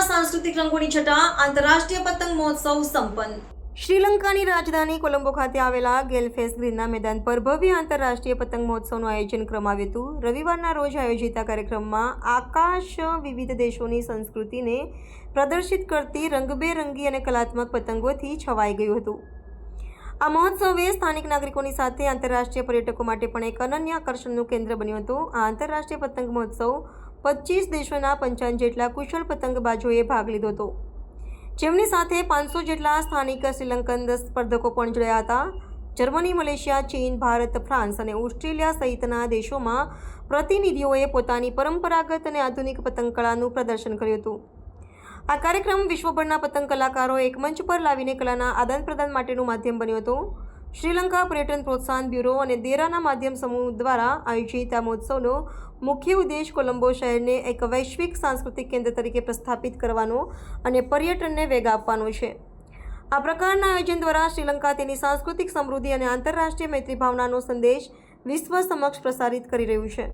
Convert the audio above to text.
સાંસ્કૃતિક રંગોની છટા, આંતરરાષ્ટ્રીય પતંગ મહોત્સવ સંપન્ન. શ્રીલંકાની રાજધાની કોલંબો ખાતે આવેલા ગેલફેસ ગ્રીનના મેદાન પર ભવ્ય આંતરરાષ્ટ્રીય પતંગ મહોત્સવનું આયોજન કરવામાં આવ્યું હતું. રવિવારના રોજ આયોજિત આ કાર્યક્રમમાં આકાશ વિવિધ દેશોની સંસ્કૃતિને પ્રદર્શિત કરતી રંગબેરંગી અને કલાત્મક પતંગોથી છવાઈ ગયું હતું. આ મહોત્સવે સ્થાનિક નાગરિકોની સાથે આંતરરાષ્ટ્રીય પર્યટકો માટે પણ એક અનન્ય આકર્ષણનું કેન્દ્ર બન્યું હતું. આ આંતરરાષ્ટ્રીય પતંગ મહોત્સવ પચીસ દેશોના પંચાવન જેટલા કુશળ પતંગબાજોએ ભાગ લીધો હતો. જેમની સાથે પાંચસો જેટલા સ્થાનિક શ્રીલંકન સ્પર્ધકો પણ જોડાયા હતા. જર્મની, મલેશિયા, ચીન, ભારત, ફ્રાન્સ અને ઓસ્ટ્રેલિયા સહિતના દેશોમાં પ્રતિનિધિઓએ પોતાની પરંપરાગત અને આધુનિક પતંગ કળાનું પ્રદર્શન કર્યું હતું. આ કાર્યક્રમ વિશ્વભરના પતંગ કલાકારો એક મંચ પર લાવીને કલાના આદાન પ્રદાન માટેનું માધ્યમ બન્યું હતું. શ્રીલંકા પર્યટન પ્રોત્સાહન બ્યુરો અને દેરાના માધ્યમ સમૂહ દ્વારા આયોજિત આ મહોત્સવનો મુખ્ય ઉદ્દેશ કોલંબો શહેરને એક વૈશ્વિક સાંસ્કૃતિક કેન્દ્ર તરીકે પ્રસ્થાપિત કરવાનો અને પર્યટનને વેગ આપવાનો છે. આ પ્રકારના આયોજન દ્વારા શ્રીલંકા તેની સાંસ્કૃતિક સમૃદ્ધિ અને આંતરરાષ્ટ્રીય મૈત્રી ભાવનાનો સંદેશ વિશ્વ સમક્ષ પ્રસારિત કરી રહ્યું છે.